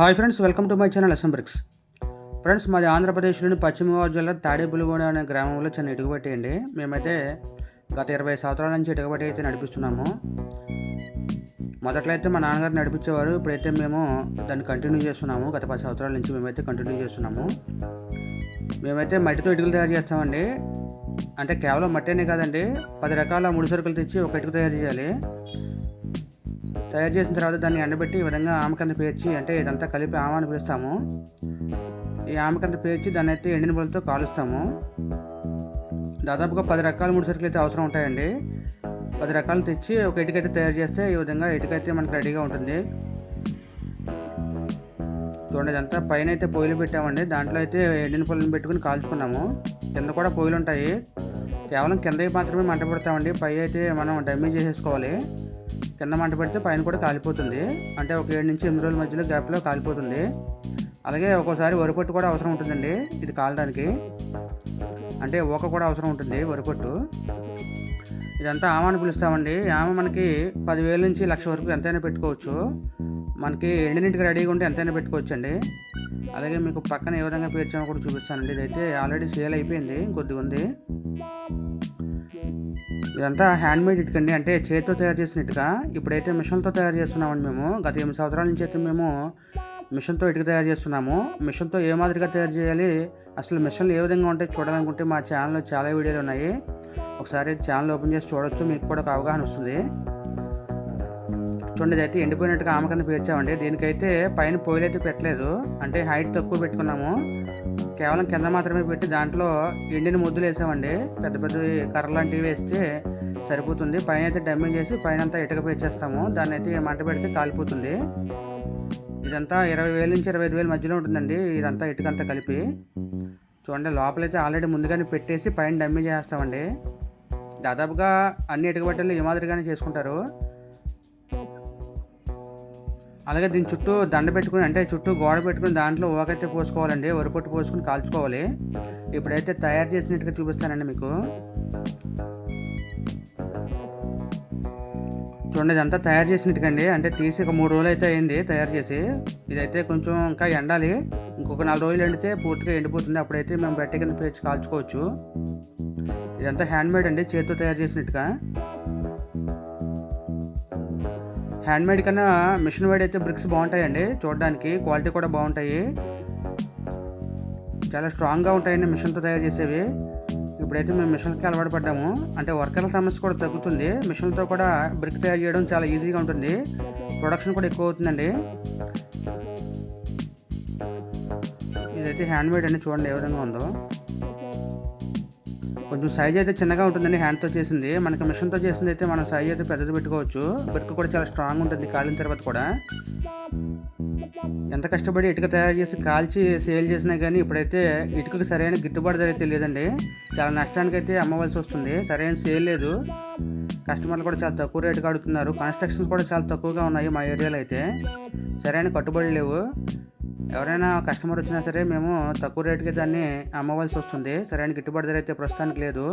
Hi friends welcome to my channel S bricks. Friends మాది ఆంధ్రప్రదేశ్లోని పశ్చిమ గోదావరి జిల్లా తాడేపులిగూడ అనే గ్రామంలో చిన్న ఇటుకబట్టి అండి మేమైతే గత ఇరవై సంవత్సరాల నుంచి ఇటుకబట్టి అయితే నడిపిస్తున్నాము. మొదట్లో అయితే మా నాన్నగారు నడిపించేవారు ఇప్పుడైతే మేము దాన్ని కంటిన్యూ చేస్తున్నాము. గత పది సంవత్సరాల నుంచి మేమైతే కంటిన్యూ చేస్తున్నాము. మేమైతే మట్టితో ఇటుకలు తయారు చేస్తామండి. అంటే కేవలం మట్టేనే కాదండి పది రకాల ముడి సరుకులు తెచ్చి ఒక ఇటుక తయారు చేయాలి. తయారు చేసిన తర్వాత దాన్ని ఎండబెట్టి ఈ విధంగా ఆమకంత పేర్చి అంటే ఇదంతా కలిపి ఆమ అని పిలుస్తాము. ఈ ఆమకంత పేర్చి దాన్ని అయితే ఎండిన బుల్లతో కాలుస్తాము. దాదాపుగా పది రకాల మూడు సరుకులు అయితే అవసరం ఉంటాయండి. పది రకాలు తెచ్చి ఒక ఇటుకైతే తయారు చేస్తే ఈ విధంగా ఇటుకైతే మనకు రెడీగా ఉంటుంది. చూడండి ఇదంతా పైన అయితే పొయ్యిలు పెట్టామండి. దాంట్లో అయితే ఎండిన పొయ్యిలను పెట్టుకుని కాల్చుకున్నాము. కింద కూడా పొయ్యిలు ఉంటాయి. కేవలం కిందకి మాత్రమే మంట పెడతామండి. పై అయితే మనం డమ్మీ చేసేసుకోవాలి. కింద మంట పెడితే పైన కూడా కాలిపోతుంది. అంటే ఒక ఏడు నుంచి ఎనిమిది రోజుల మధ్యలో గ్యాప్లో కాలిపోతుంది. అలాగే ఒక్కోసారి వరిపొట్టు కూడా అవసరం ఉంటుందండి ఇది కాలడానికి. అంటే ఊక కూడా అవసరం ఉంటుంది వరిపొట్టు. ఇదంతా ఆమె అని పిలుస్తామండి ఆమె మనకి పదివేల నుంచి లక్ష వరకు ఎంతైనా పెట్టుకోవచ్చు. మనకి ఎండినింటికి రెడీగా ఉంటే ఎంతైనా పెట్టుకోవచ్చు అండి అలాగే మీకు పక్కన ఏ విధంగా పేర్చామో కూడా చూపిస్తానండి. ఇదైతే ఆల్రెడీ సేల్ అయిపోయింది. కొద్దిగా ఉంది. ఇదంతా హ్యాండ్ మేడ్ ఇటుక అండి అంటే చేతితో తయారు చేసిన ఇటుక ఇప్పుడైతే మిషన్తో తయారు చేస్తున్నామండి మేము. గత ఎనిమిది సంవత్సరాల నుంచి అయితే మేము మిషన్తో ఇటుక తయారు చేస్తున్నాము. మిషన్తో ఏ మాదిరిగా తయారు చేయాలి? అసలు మిషన్లు ఏ విధంగా ఉంటాయి చూడాలనుకుంటే మా ఛానల్లో చాలా వీడియోలు ఉన్నాయి. ఒకసారి ఛానల్ ఓపెన్ చేసి చూడొచ్చు. మీకు కూడా ఒక అవగాహన వస్తుంది. చూడండి అయితే ఎండిపోయినట్టుగా ఆమె కింద పేర్చామండి. దీనికైతే పైన పొయ్యిలు అయితే పెట్టలేదు. అంటే హైట్ తక్కువ పెట్టుకున్నాము. కేవలం కింద మాత్రమే పెట్టి దాంట్లో ఎండిన ముద్దులు వేసామండి. పెద్ద పెద్ద కర్ర లాంటివి వేస్తే సరిపోతుంది. పైన అయితే డమ్మింగ్ చేసి పైన అంతా ఇటుక పేర్చేస్తాము. దాన్ని అయితే మంట పెడితే కాలిపోతుంది. ఇదంతా ఇరవై వేల నుంచి ఇరవై ఐదు వేల మధ్యలో ఉంటుందండి. ఇదంతా ఇటుకంతా కలిపి. చూడండి లోపలైతే ఆల్రెడీ ముందుగానే పెట్టేసి పైన డమ్మింగ్ చేస్తామండి. దాదాపుగా అన్ని ఇటుక బట్టలు ఈ మాదిరిగానే చేసుకుంటారు. అలాగే దీని చుట్టూ దండ పెట్టుకుని అంటే చుట్టూ గోడ పెట్టుకుని దాంట్లో ఓకైతే పోసుకోవాలండి. వరిపొట్టు పోసుకుని కాల్చుకోవాలి. ఇప్పుడైతే తయారు చేసినట్టుగా చూపిస్తానండి మీకు. చూడండి ఇదంతా తయారు చేసినట్టుకండి అంటే తీసి ఒక మూడు రోజులు అయితే అయింది తయారు చేసి. ఇదైతే కొంచెం ఇంకా ఎండాలి. ఇంకొక నాలుగు రోజులు ఎండితే పూర్తిగా ఎండిపోతుంది. అప్పుడైతే మేము బట్ట కింద పేర్చి కాల్చుకోవచ్చు. ఇదంతా హ్యాండ్ మేడ్ అండి. చేతితో తయారు చేసినట్టుగా. హ్యాండ్ మేడ్ కన్నా మిషన్ వేడ్ అయితే బ్రిక్స్ బాగుంటాయండి. చూడడానికి క్వాలిటీ కూడా బాగుంటాయి. చాలా స్ట్రాంగ్గా ఉంటాయండి మిషన్తో తయారు చేసేవి. ఇప్పుడైతే మేము మిషన్కి అలవాటు పడ్డాము. అంటే వర్కర్ల సమస్య కూడా తగ్గుతుంది. మిషన్తో కూడా బ్రిక్ తయారు చేయడం చాలా ఈజీగా ఉంటుంది. ప్రొడక్షన్ కూడా ఎక్కువ అవుతుందండి. ఇదైతే హ్యాండ్ మేడ్ అండి. చూడండి ఏ విధంగా ఉందో. కొంచెం సైజ్ అయితే చిన్నగా ఉంటుందండి హ్యాండ్తో చేసింది. మనకి మిషన్తో చేసింది అయితే మనం సైజ్ అయితే పెద్దది పెట్టుకోవచ్చు. బ్రిక్ కూడా చాలా స్ట్రాంగ్ ఉంటుంది కాలిన తర్వాత కూడా. ఎంత కష్టపడి ఇటుక తయారు చేసి కాల్చి సేల్ చేసినా కానీ ఇప్పుడైతే ఇటుకకు సరైన గిట్టుబాటు ధర అయితే లేదండి. చాలా నష్టానికి అయితే అమ్మవలసి వస్తుంది. సరైన సేల్ లేదు. కస్టమర్లు కూడా చాలా తక్కువ రేటుకి అడుగుతున్నారు. కన్స్ట్రక్షన్స్ కూడా చాలా తక్కువగా ఉన్నాయి మా ఏరియాలో అయితే. సరైన కట్టుబడి లేవు. ఎవరైనా కస్టమర్ వచ్చినా సరే మేము తక్కువ రేటుకి దాన్ని అమ్మవలసి వస్తుంది. సరైన గిట్టుబాటు ధర అయితే ప్రస్తుతానికి లేదు.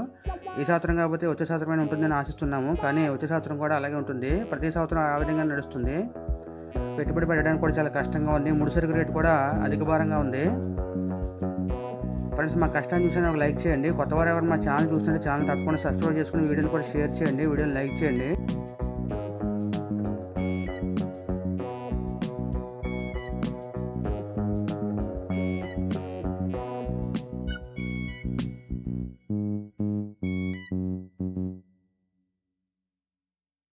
ఈ సంవత్సరం కాకపోతే వచ్చే సంవత్సరమైన ఉంటుందని ఆశిస్తున్నాము. కానీ వచ్చే సంవత్సరం కూడా అలాగే ఉంటుంది. ప్రతి సంవత్సరం ఆ విధంగా నడుస్తుంది. పెట్టుబడి పెట్టడానికి కూడా చాలా కష్టంగా ఉంది. ముడిసరుకు రేటు కూడా అధిక భారంగా ఉంది. ఫ్రెండ్స్ మా కష్టాన్ని చూసిన ఒక లైక్ చేయండి. కొత్త వారు ఎవరు మా ఛానల్ చూస్తుంటే ఛానల్ తప్పకుండా సబ్స్క్రైబ్ చేసుకుని వీడియోని కూడా షేర్ చేయండి. వీడియోని లైక్ చేయండి.